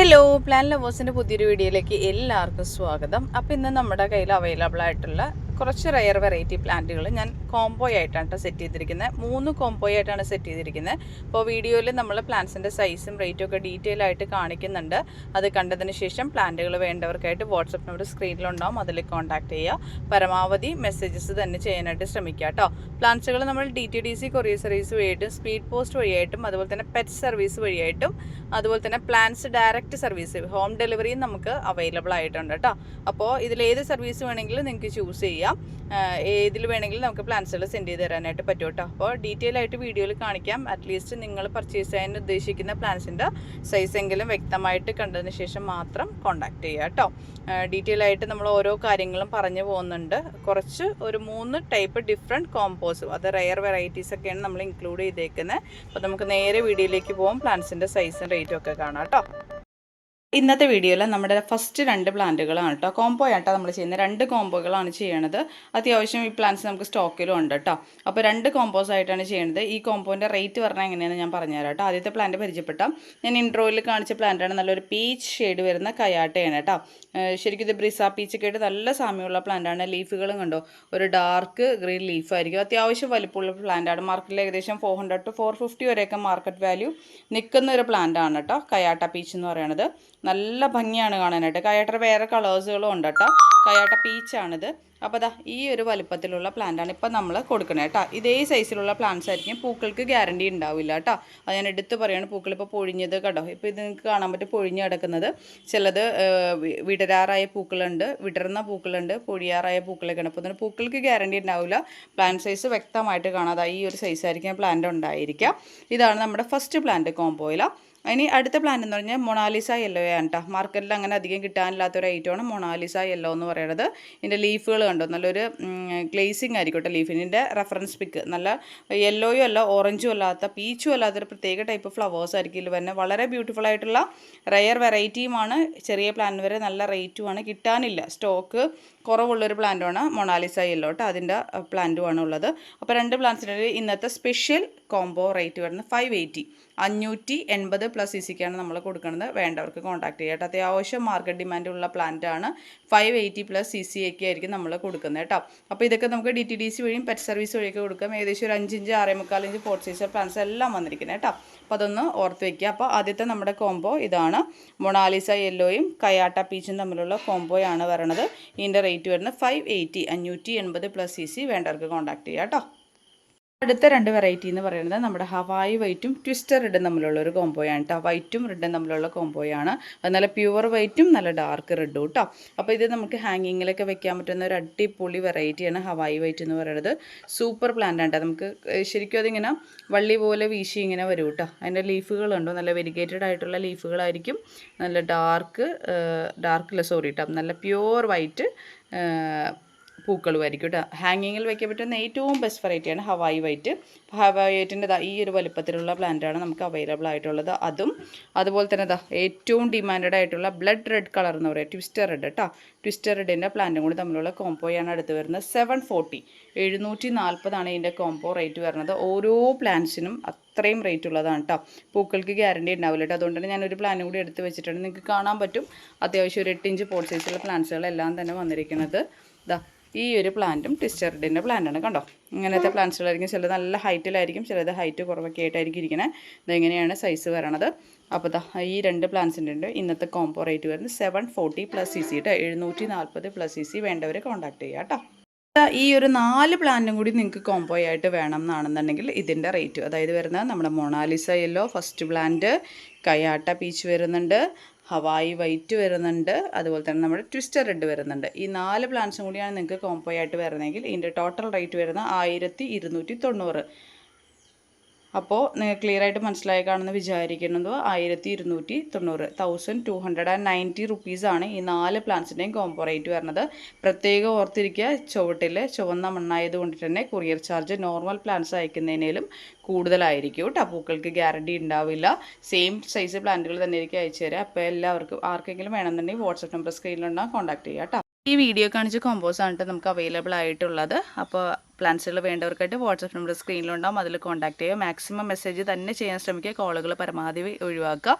Hello plan ലവേഴ്സിന്റെ പുതിയൊരു വീഡിയോയിലേക്ക് എല്ലാവർക്കും സ്വാഗതം. അപ്പോൾ ഇന്ന് നമ്മുടെ കയ്യിൽ അവൈലബിൾ ആയിട്ടുള്ള കുറച്ച് റയർ വെറൈറ്റി പ്ലാന്റുകൾ ഞാൻ കോംബോ ആയിട്ടാണ് കേട്ടോ സെറ്റ് ചെയ്തിരിക്കുന്നത് മൂന്ന് കോംബോ ആയിട്ടാണ് സെറ്റ് ചെയ്തിരിക്കുന്നത് അപ്പോൾ വീഡിയോയിൽ നമ്മൾ പ്ലാന്റ്സിന്റെ സൈസും റേറ്റും ഒക്കെ ഡീറ്റെയിൽ ആയിട്ട് കാണിക്കുന്നുണ്ട്. അത് കണ്ടതിന് ശേഷം പ്ലാന്റുകൾ വേണ്ടവർക്കായിട്ട് വാട്സപ്പ് നമ്പർ സ്ക്രീനിലുണ്ടാവും അതിൽ കോൺടാക്ട് ചെയ്യുക പരമാവധി മെസ്സേജസ് തന്നെ ചെയ്യാനായിട്ട് ശ്രമിക്കുക കേട്ടോ പ്ലാന്റ്സുകൾ നമ്മൾ D T D C courier service വഴിയായിട്ടും speed post വഴിയായിട്ടും അതുപോലെ തന്നെ പെറ്റ് സർവീസ് വഴിയായിട്ടും അതുപോലെ തന്നെ പ്ലാന്റ്സ് ഡയറക്റ്റ് സർവീസ് ഹോം ഡെലിവറിയും നമുക്ക് അവൈലബിൾ ആയിട്ടുണ്ട് കേട്ടോ അപ്പോൾ ഇതിൽ ഏത് സർവീസ് വേണമെങ്കിലും നിങ്ങൾക്ക് ചൂസ് ചെയ്യാം. ഏതിൽ വേണമെങ്കിലും നമുക്ക് പ്ലാൻസുകൾ സെൻഡ് ചെയ്ത് തരാനായിട്ട് പറ്റും കേട്ടോ. അപ്പോൾ ഡീറ്റെയിൽ ആയിട്ട് വീഡിയോയിൽ കാണിക്കാം. അറ്റ്ലീസ്റ്റ് നിങ്ങൾ പർച്ചേസ് ചെയ്യാൻ ഉദ്ദേശിക്കുന്ന പ്ലാൻസിന്റെ സൈസ് എങ്കിലും വ്യക്തമായിട്ട് കണ്ടതിന് ശേഷം മാത്രം കോൺടാക്ട് ചെയ്യുക കേട്ടോ. ഡീറ്റെയിൽ ആയിട്ട് നമ്മൾ ഓരോ കാര്യങ്ങളും പറഞ്ഞു പോകുന്നുണ്ട്. കുറച്ച് ഒരു മൂന്ന് ടൈപ്പ് ഡിഫറെന്റ് കോമ്പോസും അത് റെയർ വെറൈറ്റീസ് ഒക്കെയാണ് നമ്മൾ ഇൻക്ലൂഡ് ചെയ്തേക്കുന്നത് അപ്പോൾ നമുക്ക് നേരെ വീഡിയോയിലേക്ക് പോകും പ്ലാൻസിന്റെ സൈസും റേറ്റും ഒക്കെ കാണാം കേട്ടോ. ഇന്നത്തെ വീഡിയോയിൽ നമ്മുടെ ഫസ്റ്റ് രണ്ട് പ്ലാന്റുകളാണ് കേട്ടോ കോംബോ ആയിട്ടാണ് നമ്മൾ ചെയ്യുന്നത്. രണ്ട് കോംബോകളാണ് ചെയ്യണത്. അത്യാവശ്യം ഈ പ്ലാന്റ്സ് നമുക്ക് സ്റ്റോക്കിലും ഉണ്ട് കേട്ടോ അപ്പോൾ രണ്ട് കോമ്പോസ് ആയിട്ടാണ് ചെയ്യുന്നത് ഈ കോമ്പോന്റെ റേറ്റ് പറഞ്ഞാൽ എങ്ങനെയാണെന്ന് ഞാൻ പറഞ്ഞുതരാം കേട്ടോ ആദ്യത്തെ പ്ലാന്റ് പരിചയപ്പെട്ട ഞാൻ ഇൻട്രോയിൽ കാണിച്ച പ്ലാന്റാണ് നല്ലൊരു പീച്ച് ഷെയ്ഡ് വരുന്ന കയാട്ടയാണ് കേട്ടോ ശരിക്കും ഇത് ബ്രിസ പീച്ചൊക്കെ ആയിട്ട് നല്ല സാമ്യമുള്ള പ്ലാന്റാണ് ലീഫുകളും കണ്ടോ? ഒരു ഡാർക്ക് ഗ്രീൻ ലീഫായിരിക്കും അത്യാവശ്യം വലിപ്പമുള്ള പ്ലാന്റാണ് മാർക്കറ്റിൽ ഏകദേശം four hundred to four fifty വരെയൊക്കെ മാർക്കറ്റ് വാല്യൂ നിൽക്കുന്ന ഒരു പ്ലാന്റാണ് കേട്ടോ കയാട്ട പീച്ച് എന്ന് പറയുന്നത്. നല്ല ഭംഗിയാണ് കാണാനായിട്ട്. കയാട്ടയുടെ വേറെ കളേഴ്സുകളും ഉണ്ട് കേട്ടോ കയ്യാട്ട പീച്ചാണിത് അപ്പോൾ ദാ ഈ ഒരു വലിപ്പത്തിലുള്ള പ്ലാന്റാണ് ഇപ്പം നമ്മൾ കൊടുക്കണേ കേട്ടോ ഇതേ സൈസിലുള്ള പ്ലാന്റ്സ് ആയിരിക്കും പൂക്കൾക്ക് ഗ്യാരണ്ടി ഉണ്ടാവില്ല കേട്ടോ അത് ഞാൻ എടുത്ത് പറയുകയാണ് പൂക്കൾ ഇപ്പോൾ പൊഴിഞ്ഞത് കേട്ടോ ഇപ്പോൾ ഇത് നിങ്ങൾക്ക് കാണാൻ പറ്റും പൊഴിഞ്ഞ് കിടക്കുന്നത്. ചിലത് വിടരാറായ പൂക്കളുണ്ട് വിടർന്ന പൂക്കളുണ്ട് പൊഴിയാറായ പൂക്കളൊക്കെയാണ്. അപ്പോൾ അതിന് പൂക്കൾക്ക് ഗ്യാരണ്ടി ഉണ്ടാവില്ല. പ്ലാന്റ് സൈസ് വ്യക്തമായിട്ട് കാണാതെ ഈ ഒരു സൈസായിരിക്കും പ്ലാന്റ് ഉണ്ടായിരിക്കുക. ഇതാണ് നമ്മുടെ ഫസ്റ്റ് പ്ലാന്റ് കോംബോയിലാണ് ഇനി അടുത്ത പ്ലാൻ എന്ന് പറഞ്ഞാൽ മൊണാലിസ യെല്ലോ ആണ് കേട്ടോ മാർക്കറ്റിൽ അങ്ങനെ അധികം കിട്ടാനില്ലാത്ത ഒരു ഐറ്റമാണ് മൊണാലിസ യെല്ലോ എന്ന് പറയുന്നത് ഇതിന്റെ ലീഫുകൾ കണ്ടോ? നല്ലൊരു ഗ്ലേസിങ് ആയിരിക്കും കേട്ടോ ലീഫിന് ഇതിന്റെ റെഫറൻസ് പിക്ക് നല്ല യെല്ലോയും അല്ല ഓറഞ്ചും അല്ലാത്ത പീച്ചും അല്ലാത്തൊരു പ്രത്യേക ടൈപ്പ് ഫ്ലവേഴ്സ് ആയിരിക്കും ഇതിൽ വരുന്നത് വളരെ ബ്യൂട്ടിഫുൾ ആയിട്ടുള്ള റയർ വെറൈറ്റിയുമാണ് ചെറിയ പ്ലാൻ വരെ നല്ല റേറ്റുമാണ് കിട്ടാനില്ല. സ്റ്റോക്ക് കുറവുള്ളൊരു പ്ലാന്റുമാണ് മൊണാലിസ യെല്ലോ കേട്ടോ അതിന്റെ പ്ലാന്റുമാണ് ഉള്ളത്. അപ്പോൾ രണ്ട് പ്ലാന്റ്സിന്റെ ഇന്നത്തെ സ്പെഷ്യൽ കോംബോ റേറ്റ് വരുന്നത് ഫൈവ് എയ്റ്റി അഞ്ഞൂറ്റി എൺപത് പ്ലസ് ഇ സിക്കാണ് നമ്മൾ കൊടുക്കുന്നത്. വേണ്ടവർക്ക് കോൺടാക്ട് ചെയ്യാം കേട്ടോ. അത്യാവശ്യം മാർക്കറ്റ് ഡിമാൻഡുള്ള പ്ലാന്റ് ആണ്. Five eighty plus C C ഒക്കെ ആയിരിക്കും നമ്മൾ കൊടുക്കുന്നത് കേട്ടോ. അപ്പോൾ ഇതൊക്കെ നമുക്ക് ഡി ടി ഡി സി വഴിയും പെറ്റ് സർവീസ് വഴിയൊക്കെ കൊടുക്കാം. ഏകദേശം ഒരു അഞ്ചിഞ്ച് ആറേ ഇഞ്ച് സീസർ പ്ലാൻസ് പ്ലാന്റ്സ് എല്ലാം വന്നിരിക്കുന്നത് കേട്ടോ. അപ്പോൾ അതൊന്ന് ഓർത്ത് വയ്ക്കുക അപ്പോൾ ആദ്യത്തെ നമ്മുടെ കോംബോ ഇതാണ്. മൊണാലിസ യെല്ലോയും കയാട്ട പീച്ചും തമ്മിലുള്ള കോംബോയാണ് വരണത്. ഇതിന്റെ റേറ്റ് വരുന്നത് ഫൈവ് എയ്റ്റി അഞ്ഞൂറ്റി എൺപത് പ്ലസ് സി സി വേണ്ടവർക്ക് കോൺടാക്ട് ചെയ്യാം കേട്ടോ. അടുത്ത രണ്ട് വെറൈറ്റി എന്ന് പറയുന്നത് നമ്മുടെ ഹവായി വൈറ്റും ട്വിസ്റ്റർ റെഡും തമ്മിലുള്ള ഒരു കോംബോയാണ് കേട്ടോ വൈറ്റും റെഡും തമ്മിലുള്ള കോംബോയാണ് അത് നല്ല പ്യുവർ വൈറ്റും നല്ല ഡാർക്ക് റെഡും കേട്ടോ അപ്പോൾ ഇത് നമുക്ക് ഹാങ്ങിങ്ങിലൊക്കെ വെക്കാൻ പറ്റുന്ന ഒരു അടിപൊളി വെറൈറ്റിയാണ് ഹവായി വൈറ്റ് എന്ന് പറയുന്നത്. സൂപ്പർ പ്ലാന്റ് ആണ് നമുക്ക് ശരിക്കും അതിങ്ങനെ വള്ളി പോലെ വീശി ഇങ്ങനെ വരും കേട്ടോ അതിന്റെ ലീഫുകളുണ്ടോ നല്ല വെരിഗേറ്റഡ് ആയിട്ടുള്ള ലീഫുകളായിരിക്കും നല്ല ഡാർക്ക് ഡാർക്കില്ല സോറി കേട്ടോ നല്ല പ്യുവർ വൈറ്റ് പൂക്കളുമായിരിക്കും കേട്ടോ ഹാങ്ങിങ്ങിൽ വയ്ക്കാൻ പറ്റുന്ന ഏറ്റവും ബെസ്റ്റ് വെറൈറ്റിയാണ് ഹവായി വൈറ്റ് ഹവായി വൈറ്റിന്റെ ഈ ഒരു വലിപ്പത്തിലുള്ള പ്ലാന്റാണ് നമുക്ക് അവൈലബിൾ ആയിട്ടുള്ളത്. അതും അതുപോലെ തന്നെ ഇതാ ഏറ്റവും ഡിമാൻഡഡ് ആയിട്ടുള്ള ബ്ലഡ് റെഡ് കളർ എന്ന് പറയുക ട്വിസ്റ്റർ റെഡ് കേട്ടോ ട്വിസ്റ്റർ റെഡിന്റെ പ്ലാന്റും കൂടി തമ്മിലുള്ള കോംബോയാണ് അടുത്ത് വരുന്നത്. സെവൻ ഫോർട്ടി എഴുന്നൂറ്റി നാൽപ്പതാണ് ഇതിന്റെ കോംബോ റേറ്റ് വരുന്നത്. ഓരോ പ്ലാന്റ്സിനും അത്രയും റേറ്റ് ഉള്ളതാണ് കേട്ടോ പൂക്കൾക്ക് ഗ്യാരണ്ടി ഉണ്ടാവില്ല കേട്ടോ അതുകൊണ്ട് തന്നെ ഞാനൊരു പ്ലാനും കൂടി എടുത്ത് വെച്ചിട്ടുണ്ട്. നിങ്ങൾക്ക് കാണാൻ പറ്റും. അത്യാവശ്യം ഒരു എട്ട് ഇഞ്ച് പോട്ട് സൈസുള്ള പ്ലാന്റ്സുകളെല്ലാം തന്നെ വന്നിരിക്കുന്നത്. ദാ ഈ ഒരു പ്ലാന്റും ടിസ്റ്റർഡിന്റെ പ്ലാന്റാണ് കണ്ടോ? ഇങ്ങനത്തെ പ്ലാന്റ്സുകളായിരിക്കും ചിലത് നല്ല ഹൈറ്റിലായിരിക്കും ചിലത് ഹൈറ്റ് കുറവൊക്കെ ആയിട്ടായിരിക്കും ഇരിക്കുന്നത് ഇതെങ്ങനെയാണ് സൈസ് വരണത് അപ്പോൾ ഈ രണ്ട് പ്ലാന്റ്സിന്റെ ഉണ്ട്. ഇന്നത്തെ കോംബോ റേറ്റ് വരുന്നത് seven forty plus C C കേട്ടോ എഴുന്നൂറ്റി നാൽപ്പത് പ്ലസ് സി സി വേണ്ടവർ കോൺടാക്ട് ചെയ്യുക കേട്ടോ ഈ ഒരു നാല് പ്ലാന്റും കൂടി നിങ്ങൾക്ക് കോംബോ ആയിട്ട് വേണം എന്നാണെന്നുണ്ടെങ്കിൽ ഇതിന്റെ റേറ്റ് അതായത് വരുന്നത് നമ്മുടെ മൊണാലിസ യെല്ലോ ഫസ്റ്റ് പ്ലാന്റ് കയാട്ട പീച്ച് വരുന്നുണ്ട്. ഹവായി വൈറ്റ് വരുന്നുണ്ട്. അതുപോലെ തന്നെ നമ്മുടെ ട്വിസ്റ്റർ റെഡ് വരുന്നുണ്ട്. ഈ നാല് പ്ലാന്റ്സും കൂടിയാണ് നിങ്ങൾക്ക് കോംബോ ആയിട്ട് വരുന്നതെങ്കിൽ ഇതിന്റെ ടോട്ടൽ റേറ്റ് വരുന്നത് ആയിരത്തി അപ്പോൾ ആയിട്ട് മനസ്സിലായി കാണുന്ന വിചാരിക്കുന്നത് ആയിരത്തി ഇരുന്നൂറ്റി തൊണ്ണൂറ് thousand two hundred and ninety റുപ്പീസാണ് ഈ നാല് പ്ലാന്റ്സിന്റെയും കോംബോ റേറ്റ് വരുന്നത്. പ്രത്യേകം ഓർത്തിരിക്കുക ചുവട്ടിൽ ചുവന്ന മണ്ണായത് കൊണ്ട് തന്നെ കൊറിയർ ചാർജ് നോർമൽ പ്ലാന്റ്സ് അയക്കുന്നതിനേലും കൂടുതലായിരിക്കും കേട്ടോ. പൂക്കൾക്ക് ഗ്യാരണ്ടി ഉണ്ടാവില്ല. സെയിം സൈസ് പ്ലാന്റുകൾ തന്നെ ആയിരിക്കും അയച്ചു തരാം അപ്പോൾ എല്ലാവർക്കും ആർക്കെങ്കിലും വേണമെന്നുണ്ടെങ്കിൽ വാട്സപ്പ് നമ്പർ സ്ക്രീനിലുണ്ടാകും കോൺടാക്ട് ചെയ്യാം കേട്ടോ. ഈ വീഡിയോ കാണിച്ച കോമ്പോസ് ആണ് നമുക്ക് അവൈലബിൾ ആയിട്ടുള്ളത്. അപ്പോൾ പ്ലാൻസുകൾ വേണ്ടവർക്കായിട്ട് വാട്സപ്പ് നമ്പർ സ്ക്രീനിലുണ്ടാവും അതിൽ കോൺടാക്ട് ചെയ്യുക. മാക്സിമം മെസ്സേജ് തന്നെ ചെയ്യാൻ ശ്രമിക്കുക. കോളുകൾ പരമാവധി ഒഴിവാക്കുക.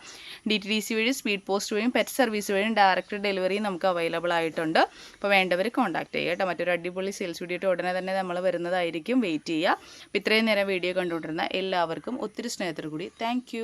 ഡി ടി ഡി സി വഴി സ്പീഡ് പോസ്റ്റ് വഴിയും പെറ്റ് സർവീസ് വഴിയും ഡയറക്റ്റ് ഡെലിവറി നമുക്ക് അവൈലബിൾ ആയിട്ടുണ്ട്. അപ്പോൾ വേണ്ടവർ കോൺടാക്ട് ചെയ്യുക കേട്ടോ മറ്റൊരു അടിപൊളി സെയിൽസ് വീഡിയോ ഉടനെ തന്നെ നമ്മൾ വരുന്നതായിരിക്കും. വെയിറ്റ് ചെയ്യുക. അപ്പോൾ ഇത്രയും നേരം വീഡിയോ കണ്ടുകൊണ്ടിരുന്ന എല്ലാവർക്കും ഒത്തിരി സ്നേഹത്തോടു കൂടി താങ്ക്